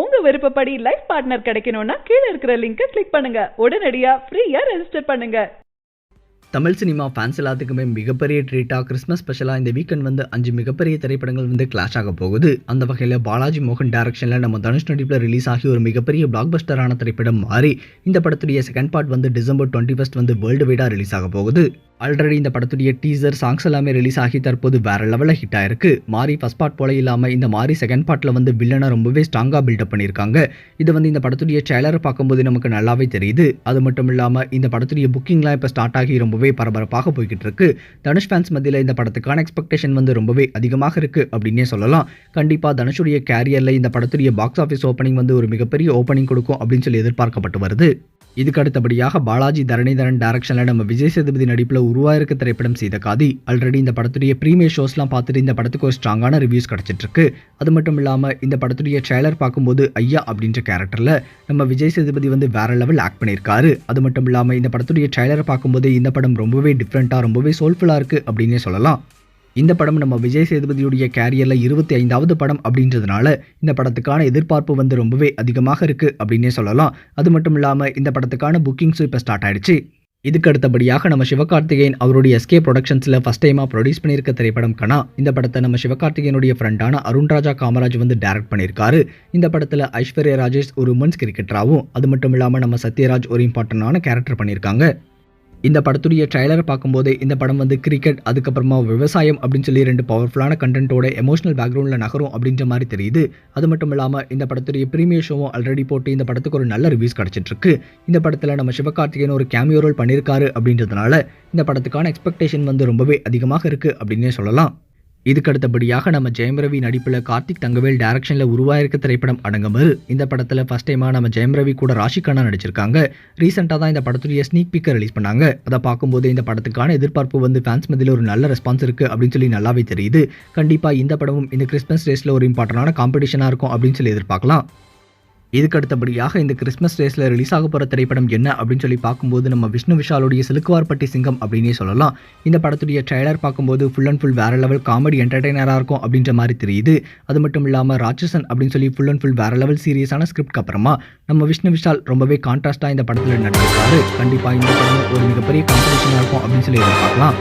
உங்க விருப்பப்படி life partner கிடைக்கணும்னா கீழே இருக்கிற லிங்கை கிளிக் பண்ணுங்க. உடனடியா ஃப்ரீயா ரெஜிஸ்டர் பண்ணுங்க. தமிழ் சினிமா ஃபேன்ஸ் எல்லாத்துக்குமே மிகப்பெரிய ட்ரீட்டாக கிறிஸ்மஸ் ஸ்பெஷலாக இந்த வீக்கெண்ட் வந்து அஞ்சு மிகப்பெரிய திரைப்படங்கள் வந்து கிளாஷ் ஆக போகுது. அந்த வகையில் பாலாஜி மோகன் டேரக்ஷனில் நம்ம தனுஷ் நடிப்பில் ரிலீஸ் ஆகி ஒரு மிகப்பெரிய பிளாக் பஸ்டரான திரைப்படம் மாறி இந்த படத்துடைய செகண்ட் பார்ட் வந்து டிசம்பர் டுவெண்ட்டி ஃபஸ்ட் வந்து வேர்ல்டு வைடாக ரிலீஸ் ஆக போகுது. ஆல்ரெடி இந்த படத்துடைய டீசர் சாங்ஸ் எல்லாமே ரிலீஸ் ஆகி தற்போது வேற லெவலில் ஹிட் ஆயிருக்கு. மாறி ஃபர்ஸ்ட் பார்ட் போல இல்லாமல் இந்த மாறி செகண்ட் பார்ட்டில் வந்து வில்லனை ரொம்பவே ஸ்ட்ராங்காக பில்டப் பண்ணியிருக்காங்க. இது வந்து இந்த படத்துடைய ட்ரெய்லரை பார்க்கும்போது நமக்கு நல்லாவே தெரியுது. அது மட்டும் இல்லாமல் இந்த படத்துடைய புக்கிங்லாம் இப்போ ஸ்டார்ட் ஆகி ரொம்பவே பரபரப்பாக போய்கிட்டு இருக்கு. தனுஷ் ஃபேன்ஸ் மத்தியில் இந்த படத்துக்கான எக்ஸ்பெக்டேஷன் வந்து ரொம்பவே அதிகமாக இருக்கு அப்படின்னே சொல்லலாம். கண்டிப்பாக தனுஷுடைய கேரியரில் இந்த படத்துடைய பாக்ஸ் ஆஃபீஸ் ஓப்பனிங் வந்து ஒரு மிகப்பெரிய ஓப்பனிங் கொடுக்கும் அப்படின்னு சொல்லி எதிர்பார்க்கப்பட்டு வருது. இதுக்கு அடுத்தபடியாக பாலாஜி தரணிதரன் டைரக்ஷனில் நம்ம விஜய் சேதுபதி நடிப்பில் உருவாயிருக்க திரைப்படம் செய்த காதி. ஆல்ரெடி இந்த படத்துடைய ப்ரீமியர் ஷோஸ்லாம் பார்த்துட்டு இந்த படத்துக்கு ஒரு ஸ்ட்ராங்கான ரிவ்யூஸ் கிடச்சிட்டு இருக்கு அது மட்டும் இல்லாமல் இந்த படத்துடைய ட்ரெய்லர் பார்க்கும்போது ஐயா அப்படின்ற கேரக்டரில் நம்ம விஜய் சேதுபதி வந்து வேற லெவல் ஆக்ட் பண்ணியிருக்காரு. அது மட்டும் இல்லாமல் இந்த படத்துடைய ட்ரெய்லரை பார்க்கும்போது இந்த படம் ரொம்பவே டிஃப்ரெண்ட்டாக ரொம்பவே சோல்ஃபுல்லாக இருக்குது அப்படின்னே சொல்லலாம். இந்த படம் நம்ம விஜய் சேதுபதியுடைய கேரியரில் இருபத்தி ஐந்தாவது படம் அப்படின்றதுனால இந்த படத்துக்கான எதிர்பார்ப்பு வந்து ரொம்பவே அதிகமாக இருக்குது அப்படின்னே சொல்லலாம். அது மட்டும் இல்லாமல் இந்த படத்துக்கான புக்கிங்ஸும் இப்போ ஸ்டார்ட் ஆயிடுச்சு. இதுக்கு அடுத்தபடியாக நம்ம சிவகார்த்திகேயன் அவருடைய எஸ்கே ப்ரொடக்ஷன்ஸில் ஃபஸ்ட் டைமாக ப்ரொடியூஸ் பண்ணியிருக்க திரைப்படம் கனா இந்த படத்தை நம்ம சிவகார்த்திகேயனுடைய ஃப்ரெண்டான அருண்ராஜா காமராஜ் வந்து டைரக்ட் பண்ணியிருக்காரு. இந்த படத்தில் ஐஸ்வர்யா ராஜேஷ் ஒரு உமன்ஸ் கிரிக்கெட்டராகவும் அது மட்டும் இல்லாமல் நம்ம சத்யராஜ் ஒரு இம்பார்ட்டண்டான கேரக்டர் பண்ணியிருக்காங்க. இந்த படத்துடைய ட்ரைலரை பார்க்கும்போது இந்த படம் வந்து கிரிக்கெட் அதுக்கப்புறமா விவசாயம் அப்படின்னு சொல்லி ரெண்டு பவர்ஃபுல்லான கண்டென்ட்டோட எமோஷனல் பேக்ரவுண்டில் நகரும் அப்படின்ற மாதிரி தெரியுது. அது மட்டும் இல்லாமல் இந்த படத்துடைய ப்ரீமியர் ஷோவும் ஆல்ரெடி போட்டு இந்த படத்துக்கு ஒரு நல்ல ரிவ்யூஸ் கிடச்சிட்ருக்கு இந்த படத்தில் நம்ம சிவகார்த்திகேயன் ஒரு கேமியோ ரோல் பண்ணியிருக்காரு அப்படின்றதுனால இந்த படத்துக்கான எக்ஸ்பெக்டேஷன் வந்து ரொம்பவே அதிகமாக இருக்குது அப்படின்னே சொல்லலாம். இதுக்கு அடுத்தபடியாக நம்ம ஜெயம் ரவி நடிப்பில் கார்த்திக் தங்கவேல் டைரக்ஷனில் உருவாயிருக்க திரைப்படம் அடங்கமறு இந்த படத்தில் ஃபஸ்ட் டைமாக நம்ம ஜெயம் ரவி கூட ராஷிகானா நடிச்சிருக்காங்க. ரீசெண்டாக தான் இந்த படத்துடைய ஸ்னீக் பிக்கை ரிலீஸ் பண்ணாங்க. அதை பார்க்கும்போது இந்த படத்துக்கான எதிர்பார்ப்பு வந்து ஃபேன்ஸ் மத்தியில் ஒரு நல்ல ரெஸ்பான்ஸ் இருக்குது அப்படின்னு சொல்லி நல்லாவே தெரியுது. கண்டிப்பாக இந்த படமும் இந்த கிறிஸ்மஸ் டேஸில் ஒரு இம்பார்ட்டண்டான காம்படிஷனாக இருக்கும் அப்படின்னு சொல்லி எதிர்பார்க்கலாம். இதுக்கு அடுத்தபடியாக இந்த கிறிஸ்மஸ் டேஸில் ரிலீஸ் ஆக போகிற திரைப்படம் என்ன அப்படின்னு சொல்லி பார்க்கும்போது நம்ம விஷ்ணு விஷாலுடைய சிலுக்குவார்பட்டி சிங்கம் அப்படின்னே சொல்லலாம். இந்த படத்துடைய ட்ரெய்லர் பார்க்கும்போது ஃபுல் அண்ட் ஃபுல் வேற லெவல் காமெடி என்டர்டைனராக இருக்கும் அப்படின்ற மாதிரி தெரியுது. அது மட்டும் இல்லாமல் ராட்சசன் அப்படின்னு சொல்லி ஃபுல் அண்ட் ஃபுல் வேற லெவல் சீரியஸான ஸ்கிரிப்ட்க்கு அப்புறமா நம்ம விஷ்ணு விஷால் ரொம்பவே கான்ட்ராஸ்டாக இந்த படத்தில் நடிச்சிருக்காரு. கண்டிப்பாக இந்த படம் ஒரு மிகப்பெரிய காம்படிஷனாக இருக்கும் அப்படின்னு சொல்லி எதிர்பார்க்கலாம்.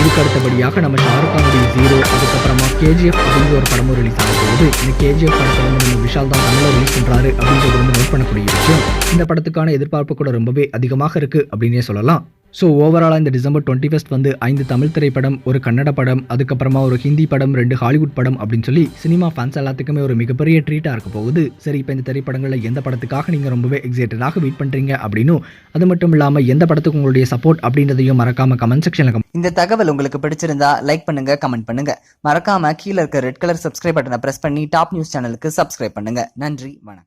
இதுக்கு அடுத்தபடியாக நம்ம ஷாருக் கானுடைய ஜீரோ அதுக்கப்புறமா கேஜிஎஃப் அப்படிங்கிற ஒரு படமும் ரிலீஸ் ஆக போகுது இந்த கேஜிஎஃப் படத்தை வந்து நம்ம விஷால் தான் தமிழில் ரிலீஸ் பண்ணுறாரு அப்படின்றது வந்து நோட் பண்ணக்கூடிய விஷயம். இந்த படத்துக்கான எதிர்பார்ப்பு கூட ரொம்பவே அதிகமாக இருக்குது அப்படின்னே சொல்லலாம். ஸோ ஓவராலாக இந்த டிசம்பர் டுவெண்ட்டி ஃபஸ்ட் வந்து ஐந்து தமிழ் திரைப்படம் ஒரு கன்னட படம் அதுக்கப்புறமா ஒரு ஹிந்தி படம் ரெண்டு ஹாலிவுட் படம் அப்படின்னு சொல்லி சினிமா ஃபேன்ஸ் எல்லாத்துக்குமே ஒரு மிகப்பெரிய ட்ரீட்டாக இருக்க போகுது. சரி இப்போ இந்த திரைப்படங்களில் எந்த படத்துக்காக நீங்கள் ரொம்பவே எக்ஸைட்டடாக வெயிட் பண்ணுறீங்க அப்படின்னும் அது மட்டும் இல்லாமல் எந்த படத்துக்கு உங்களுடைய சப்போர்ட் அப்படின்றதையும் மறக்காம கமெண்ட் செக்ஷனில் இந்த தகவல் உங்களுக்கு பிடிச்சிருந்தா லைக் பண்ணுங்க கமெண்ட் பண்ணுங்க. மறக்காம கீழே இருக்க ரெட் கலர் சப்ஸ்கிரைப் பட்டனை ப்ரெஸ் பண்ணி டாப் நியூஸ் சேனலுக்கு சப்ஸ்கிரைப் பண்ணுங்க. நன்றி வணக்கம்.